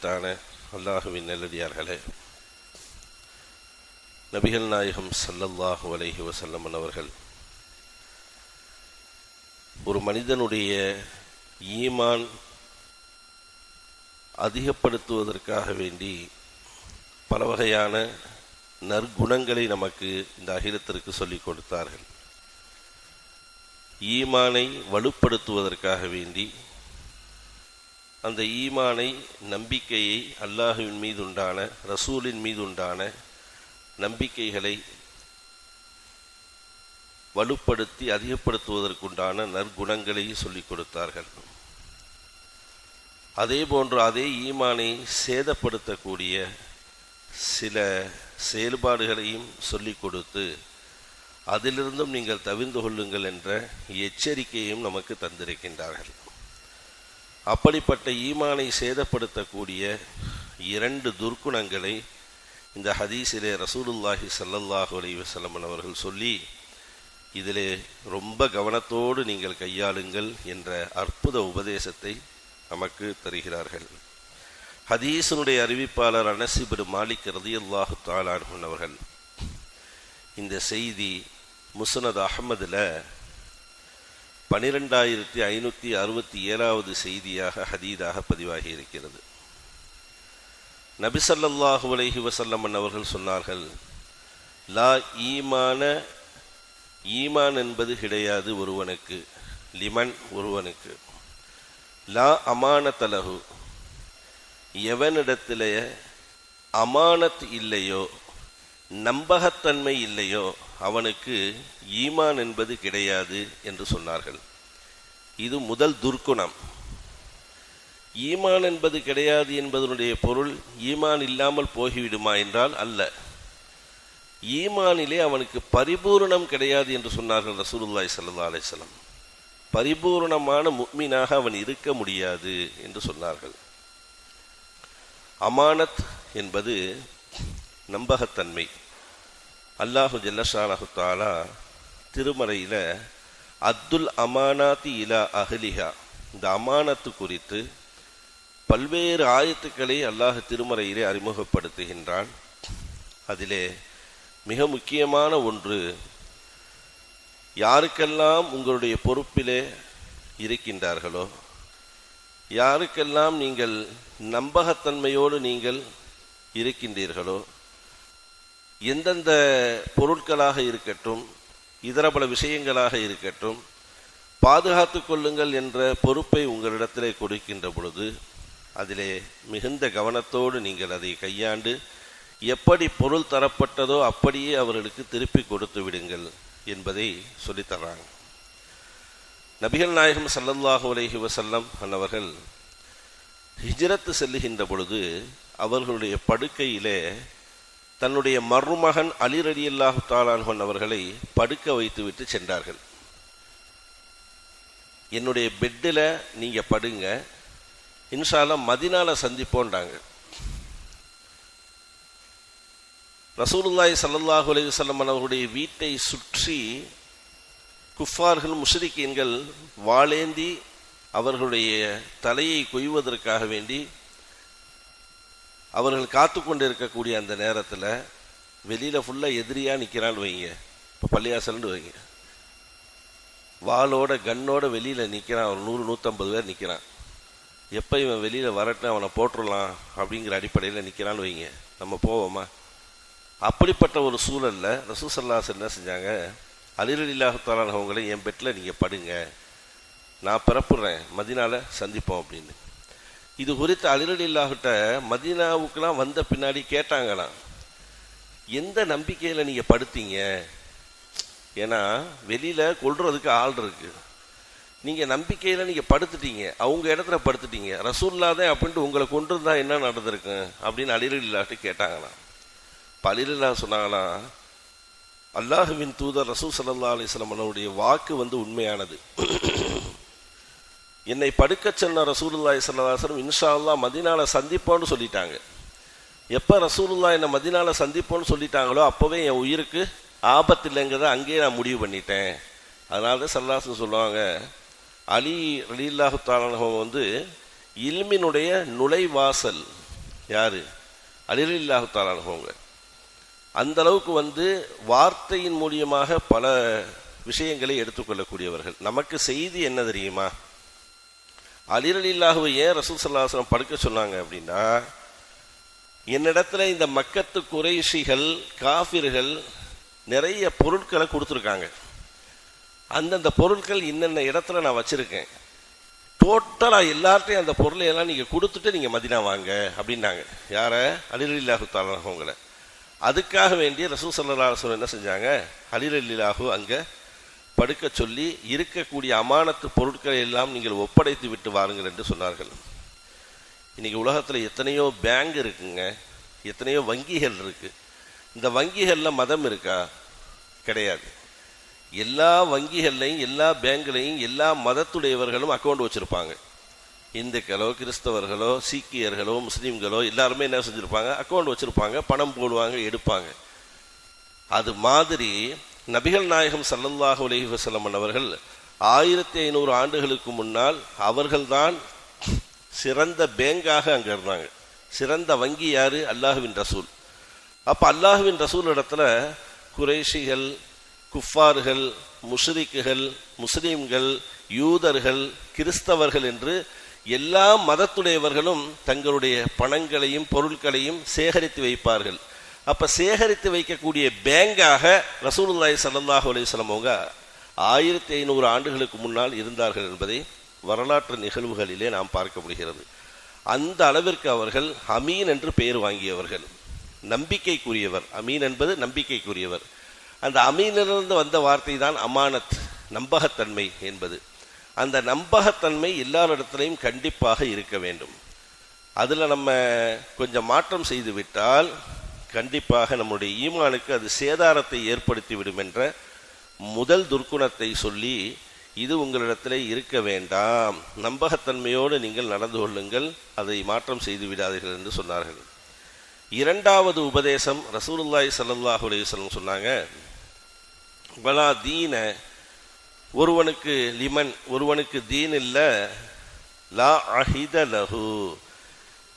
தான? அல்லாஹுவின் நல்லடியார்களே. நபிகள் நாயகம் சல்லல்லாஹு அலைஹி வஸல்லம் அவர்கள் ஒரு மனிதனுடைய ஈமான் அதிகப்படுத்துவதற்காக வேண்டி பல வகையான நற்குணங்களை நமக்கு இந்த அகிலத்திற்கு சொல்லிக் கொடுத்தார்கள். ஈமானை வலுப்படுத்துவதற்காக வேண்டி அந்த ஈமானை நம்பிக்கையை அல்லாஹுவின் மீது உண்டான ரசூலின் மீது உண்டான நம்பிக்கைகளை வலுப்படுத்தி அதிகப்படுத்துவதற்குண்டான நற்குணங்களை சொல்லிக் கொடுத்தார்கள். அதே போன்று அதே ஈமானை சேதப்படுத்தக்கூடிய சில செயல்பாடுகளையும் சொல்லிக் கொடுத்து அதிலிருந்தும் நீங்கள் தவிர்ந்து கொள்ளுங்கள் என்ற எச்சரிக்கையும் நமக்கு தந்திருக்கின்றார்கள். அப்படிப்பட்ட ஈமானை சேதப்படுத்தக்கூடிய இரண்டு துர்க்குணங்களை இந்த ஹதீஸிலே ரசூலுல்லாஹி சல்லல்லாஹு அலைஹி அவர்கள் சொல்லி இதிலே ரொம்ப கவனத்தோடு நீங்கள் கையாளுங்கள் என்ற அற்புத உபதேசத்தை நமக்கு தருகிறார்கள். ஹதீஸனுடைய அறிவிப்பாளர் அனசிபிடு மாலிக் ரதியல்லாஹு தாலான் அவர்கள் இந்த செய்தி முசனத் அகமதுல பனிரெண்டாயிரத்தி ஐநூற்றி அறுபத்தி ஏழாவது செய்தியாக ஹதீதாக பதிவாகி இருக்கிறது நபிசல்லாஹு அலஹி வசல்லம்மன் அவர்கள் சொன்னார்கள் லா ஈமான ஈமான் என்பது கிடையாது ஒருவனுக்கு லிமன் ஒருவனுக்கு. லா அமானத்தலகு எவனிடத்திலேயே அமானத் இல்லையோ நம்பகத்தன்மை இல்லையோ அவனுக்கு ஈமான் என்பது கிடையாது என்று சொன்னார்கள். இது முதல் துர்க்குணம். ஈமான் என்பது கிடையாது என்பதனுடைய பொருள் ஈமான் இல்லாமல் போகிவிடுமா என்றால் அல்ல. ஈமானிலே அவனுக்கு பரிபூரணம் கிடையாது என்று சொன்னார்கள் ரசூலுல்லாய் சல்லா அலிஸ்லாம் பரிபூர்ணமான முக்மீனாக அவன் இருக்க முடியாது என்று சொன்னார்கள். அமானத் என்பது நம்பகத்தன்மை. அல்லாஹு ஜல்லஷானஹு தாலா திருமறையில் அப்துல் அமானாத்தி இலா அஹலிஹா. இந்த அமானத்து குறித்து பல்வேறு ஆயத்துக்களை அல்லாஹ் திருமறையிலே அறிமுகப்படுத்துகின்றான். அதிலே மிக முக்கியமான ஒன்று யாருக்கெல்லாம் உங்களுடைய பொறுப்பிலே இருக்கின்றார்களோ யாருக்கெல்லாம் நீங்கள் நம்பகத்தன்மையோடு நீங்கள் இருக்கின்றீர்களோ எந்தெந்த பொருட்களாக இருக்கட்டும் இதர பல விஷயங்களாக இருக்கட்டும் பாதுகாத்து கொள்ளுங்கள் என்ற பொறுப்பை உங்களிடத்திலே கொடுக்கின்ற பொழுது அதிலே மிகுந்த கவனத்தோடு நீங்கள் அதை கையாண்டு எப்படி பொருள் தரப்பட்டதோ அப்படியே அவர்களுக்கு திருப்பி கொடுத்து விடுங்கள் என்பதை சொல்லித்தர்றாங்க. நபிகள் நாயகம் சல்லல்லாஹு அலஹி வசல்லம் அன்னவர்கள் ஹிஜ்ரத்து செல்லுகின்ற பொழுது அவர்களுடைய படுக்கையிலே தன்னுடைய மருமகன் அலிர் அலி அல்லாஹு தாலான்ஹன் அவர்களை படுக்க வைத்துவிட்டு சென்றார்கள். என்னுடைய பெட்டில் நீங்கள் படுங்க. இன்ஷால்லாம் மதினால சந்திப்போன்றாங்க ரசூலுல்லாய் சல்லல்லாஹு அலைஹி வஸல்லம் அவர்களுடைய வீட்டை சுற்றி குஃபார்கள் முஷ்ரிக்கீன்கள் வாளேந்தி அவர்களுடைய தலையை கொய்வதற்காக வேண்டி அவர்கள் காத்து கொண்டு இருக்கக்கூடிய அந்த நேரத்தில் வெளியில் ஃபுல்லாக எதிரியாக நிற்கிறான்னு வைங்க. இப்போ பள்ளியாசல்னு வைங்க. வாளோட கண்ணோட வெளியில் நிற்கிறான் ஒரு நூறு நூற்றம்பது பேர் நிற்கிறான் எப்போ இவன் வெளியில் வரட்டு அவனை போட்டுடலாம் அப்படிங்கிற அடிப்படையில் நிற்கிறான்னு வைங்க. நம்ம போவோமா? அப்படிப்பட்ட ஒரு சூழலில் ரசூசல்லாஸ் என்ன செஞ்சாங்க? அலிரலில்லாஹத்தாலான என் பெட்டில் நீங்கள் படுங்க. நான் பிறப்புறேன் மதினால சந்திப்போம் அப்படின்னு. இது குறித்து அலிரலில்லாஹிட்ட மதீனாவுக்கெலாம் வந்த பின்னாடி கேட்டாங்களாம் எந்த நம்பிக்கையில் நீங்கள் படுத்தீங்க? ஏன்னா வெளியில் கொள்றதுக்கு ஆள் இருக்கு. நீங்கள் நம்பிக்கையில் நீங்கள் படுத்துட்டீங்க அவங்க இடத்துல படுத்துட்டீங்க ரசூல்லாதே அப்படின்ட்டு உங்களை கொண்டு இருந்தால் என்ன நடந்திருக்கு? அப்படின்னு அலிரலில்லாட்டு கேட்டாங்களாம். பலிலா சொன்னாங்கன்னா அல்லாஹுவின் தூதர் ரசூ சல்லா அலிஸ்லாம் வாக்கு வந்து உண்மையானது. என்னை படுக்க சொன்ன ரசூலுல்லாய் சல்லாசனம் இன்ஷா அல்லா மதினால சந்திப்போன்னு சொல்லிட்டாங்க. எப்போ ரசூலுல்லா என்னை மதினால சந்திப்போன்னு சொல்லிட்டாங்களோ அப்போவே என் உயிருக்கு ஆபத்து இல்லைங்கிறத அங்கேயே நான் முடிவு பண்ணிட்டேன். அதனால தான் சல்லாசன் சொல்லுவாங்க அலி அலில்லாஹு தாலானவங்க வந்து இல்மினுடைய நுழைவாசல் யாரு? அலிலில்லாஹு தாலானவங்க அந்த அளவுக்கு வந்து வார்த்தையின் மூலியமாக பல விஷயங்களை எடுத்துக்கொள்ளக்கூடியவர்கள். நமக்கு செய்தி என்ன தெரியுமா? அலிரலில்லாஹுவை ஏன் ரசூல் சல்லாஹம் படுக்க சொன்னாங்க அப்படின்னா என்னிடத்துல இந்த மக்கத்து குறைஷிகள் காஃபிர்கள் நிறைய பொருட்களை கொடுத்துருக்காங்க. அந்தந்த பொருட்கள் இன்னென்ன இடத்துல நான் வச்சுருக்கேன். டோட்டலாக எல்லார்ட்டையும் அந்த பொருளை எல்லாம் நீங்கள் கொடுத்துட்டு நீங்கள் மதினா வாங்க அப்படின்னாங்க. யாரை? அலிரலில்லாஹு தாலானவங்களை அதுக்காக வேண்டிய ரசூல் சல்லா என்ன செஞ்சாங்க? அலிரலில்லாஹு அங்கே படுக்க சொல்லி இருக்கக்கூடிய அமானத்து பொருட்களை எல்லாம் நீங்கள் ஒப்படைத்து விட்டு வாருங்கள் என்று சொன்னார்கள். இன்றைக்கி உலகத்தில் எத்தனையோ பேங்க் இருக்குங்க எத்தனையோ வங்கிகள் இருக்குது இந்த வங்கிகளில் மதம் இருக்கா? கிடையாது. எல்லா வங்கிகள்லையும் எல்லா பேங்க்லையும் எல்லா மதத்துடையவர்களும் அக்கௌண்ட் வச்சுருப்பாங்க. இந்துக்களோ கிறிஸ்தவர்களோ சீக்கியர்களோ முஸ்லீம்களோ எல்லாருமே என்ன செஞ்சுருப்பாங்க? அக்கௌண்ட் வச்சுருப்பாங்க பணம் போடுவாங்க எடுப்பாங்க. அது மாதிரி நபிகள் நாயகம் சல்லல்லாஹு அலைஹி வசலமன் அவர்கள் ஆயிரத்தி ஐநூறு ஆண்டுகளுக்கு முன்னால் அவர்கள்தான் சிறந்த பேங்காக அங்கே இருந்தாங்க. சிறந்த வங்கி யாரு? அல்லாஹுவின் ரசூல். அப்போ அல்லாஹுவின் ரசூல் இடத்துல குறைஷிகள் குஃபார்கள் முஷ்ரிக்குகள் முஸ்லீம்கள் யூதர்கள் கிறிஸ்தவர்கள் என்று எல்லா மதத்துடையவர்களும் தங்களுடைய பணங்களையும் பொருட்களையும் சேகரித்து வைப்பார்கள். அப்ப சேகரித்து வைக்கக்கூடிய பேங்காக ரசூலுல்லாய் சல்லாஹூ அலையம் அவங்க ஆயிரத்தி ஐநூறு ஆண்டுகளுக்கு முன்னால் இருந்தார்கள் என்பதை வரலாற்று நிகழ்வுகளிலே நாம் பார்க்க முடிகிறது. அந்த அளவிற்கு அவர்கள் அமீன் என்று பெயர் வாங்கியவர்கள். நம்பிக்கைக்குரியவர். அமீன் என்பது நம்பிக்கைக்குரியவர். அந்த அமீனிலிருந்து வந்த வார்த்தை தான் அமானத் நம்பகத்தன்மை என்பது. அந்த நம்பகத்தன்மை எல்லாரிடத்திலையும் கண்டிப்பாக இருக்க வேண்டும். அதில் நம்ம கொஞ்சம் மாற்றம் செய்துவிட்டால் கண்டிப்பாக நம்முடைய ஈமானுக்கு அது சேதாரத்தை ஏற்படுத்திவிடும் என்ற முதல் துர்க்குணத்தை சொல்லி இது உங்களிடத்தில் இருக்க வேண்டாம். நம்பகத்தன்மையோடு நீங்கள் நடந்து கொள்ளுங்கள். அதை மாற்றம் செய்து விடாதீர்கள் என்று சொன்னார்கள். இரண்டாவது உபதேசம் ரசூலுல்லாய் சல்லாஹூ அலையம் சொன்னாங்க. பலா தீன ஒருவனுக்கு லிமன் ஒருவனுக்கு தீன் இல்லை லா அஹித லஹு.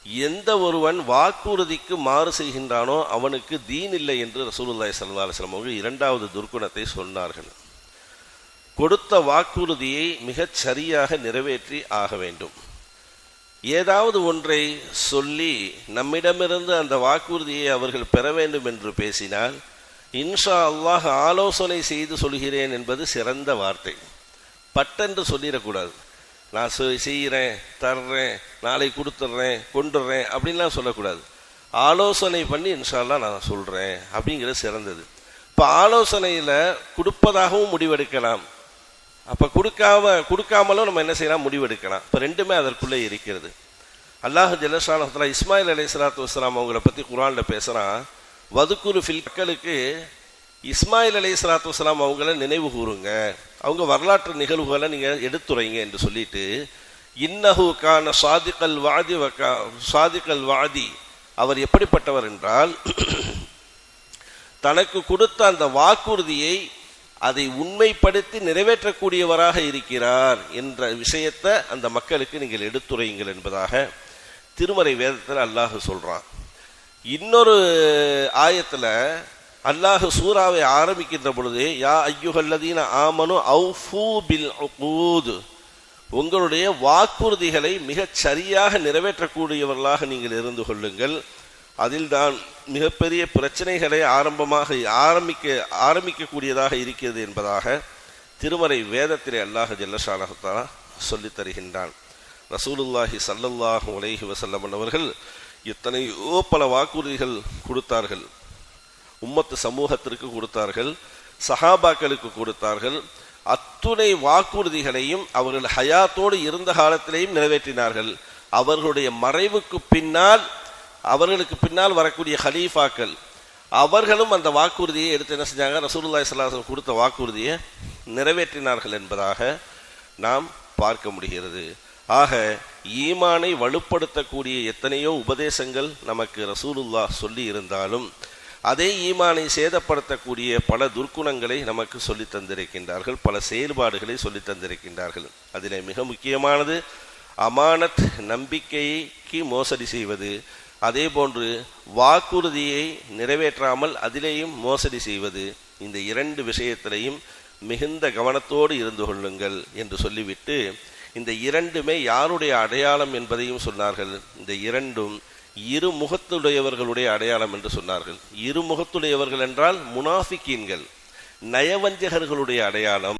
எந்த ஒருவன் வாக்குறுதிக்கு மாறு செய்கின்றானோ அவனுக்கு தீன் இல்லை என்று ரசூலுல்லாய் சல்லா அலுவலம் அவர்கள் இரண்டாவது துர்க்குணத்தை சொன்னார்கள். கொடுத்த வாக்குறுதியை மிகச் சரியாக நிறைவேற்றி ஆக வேண்டும். ஏதாவது ஒன்றை சொல்லி நம்மிடமிருந்து அந்த வாக்குறுதியை அவர்கள் பெற வேண்டும் என்று பேசினால் இன்ஷா அல்லாஹ் ஆலோசனை செய்து சொல்கிறேன் என்பது சிறந்த வார்த்தை. பட்டென்று சொல்லிடக்கூடாது. நான் செய்கிறேன் தர்றேன் நாளை கொடுத்துட்றேன் கொண்டுடுறேன் அப்படின்லாம் சொல்லக்கூடாது. ஆலோசனை பண்ணி இன்ஷால்லா நான் சொல்கிறேன் அப்படிங்கிறது சிறந்தது. இப்போ ஆலோசனையில் கொடுப்பதாகவும் முடிவெடுக்கலாம். அப்போ கொடுக்காம கொடுக்காமலும் நம்ம என்ன செய்யலாம்? முடிவெடுக்கலாம். இப்போ ரெண்டுமே அதற்குள்ளே இருக்கிறது. அல்லாஹ் ஜலசானத்தில் இஸ்மாயில் அலி சலாத்து வஸ்லாம் அவங்கள பற்றி குரானில் பேசுகிறான் வதுக்குரு ஃபில் மக்களுக்கு இஸ்மாயில் அலி சலாத்து வஸ்லாம் அவங்கள நினைவு கூறுங்க. அவங்க வரலாற்று நிகழ்வுகளை நீங்கள் எடுத்துரைங்க என்று சொல்லிட்டு இன்னஹு கான சாதிக்கல் வாதி வக்கா சாதிக்கல் வாதி. அவர் எப்படிப்பட்டவர் என்றால் தனக்கு கொடுத்த அந்த வாக்குறுதியை அதை உண்மைப்படுத்தி நிறைவேற்றக்கூடியவராக இருக்கிறார் என்ற விஷயத்தை அந்த மக்களுக்கு நீங்கள் எடுத்துரையுங்கள் என்பதாக திருமறை வேதத்தில் அல்லாஹ் சொல்கிறான் இன்னொரு ஆயத்தில் அல்லாஹ் சூறாவை ஆரம்பிக்கின்ற பொழுது யா ஐயுகல்லதீன ஆமனு அவுஃபூ பில் உகூத். உங்களுடைய வாக்குறுதிகளை மிகச் சரியாக நிறைவேற்றக்கூடியவர்களாக நீங்கள் இருந்து கொள்ளுங்கள். அதில் தான் மிகப்பெரிய பிரச்சனைகளை ஆரம்பமாக ஆரம்பிக்க ஆரம்பிக்கக்கூடியதாக இருக்கிறது என்பதாக திருமறை வேதத்திலே அல்லாஹ் ஜல்லஷானஹத்தாலா சொல்லித் தருகின்றான். ரசூலுல்லாஹி சல்லல்லாஹு உலகி வசல்லம் அவர்கள் எத்தனையோ பல வாக்குறுதிகள் கொடுத்தார்கள். உம்மத்து சமூகத்திற்கு கொடுத்தார்கள் சஹாபாக்களுக்கு கொடுத்தார்கள் அத்துணை வாக்குறுதிகளையும் அவர்கள் ஹயாத்தோடு இருந்த காலத்திலேயும் நிறைவேற்றினார்கள். அவர்களுடைய மறைவுக்கு பின்னால் அவர்களுக்கு பின்னால் வரக்கூடிய ஹலீஃபாக்கள் அவர்களும் அந்த வாக்குறுதியை எடுத்து என்ன செஞ்சாங்க? ரசூலுல்லாய் சல்லாஹம் கொடுத்த வாக்குறுதியை நிறைவேற்றினார்கள் என்பதாக நாம் பார்க்க முடிகிறது. ஆக ஈமானை வலுப்படுத்தக்கூடிய எத்தனையோ உபதேசங்கள் நமக்கு ரசூலுல்லா சொல்லி இருந்தாலும் அதே ஈமானை சேதப்படுத்தக்கூடிய பல துர்க்குணங்களை நமக்கு சொல்லி தந்திருக்கின்றார்கள் பல செயல்பாடுகளை சொல்லி தந்திருக்கின்றார்கள். அதில் மிக முக்கியமானது அமானத் நம்பிக்கைக்கு மோசடி செய்வது. அதே போன்று வாக்குறுதியை நிறைவேற்றாமல் அதிலேயும் மோசடி செய்வது. இந்த இரண்டு விஷயத்திலையும் மிகுந்த கவனத்தோடு இருந்து கொள்ளுங்கள் என்று சொல்லிவிட்டு இந்த இரண்டுமே யாருடைய அடையாளம் என்பதையும் சொன்னார்கள். இந்த இரண்டும் இரு முகத்துடையவர்களுடைய அடையாளம் என்று சொன்னார்கள். இரு முகத்துடையவர்கள் என்றால் முனாஃபிக்கீன்கள். நயவஞ்சகர்களுடைய அடையாளம்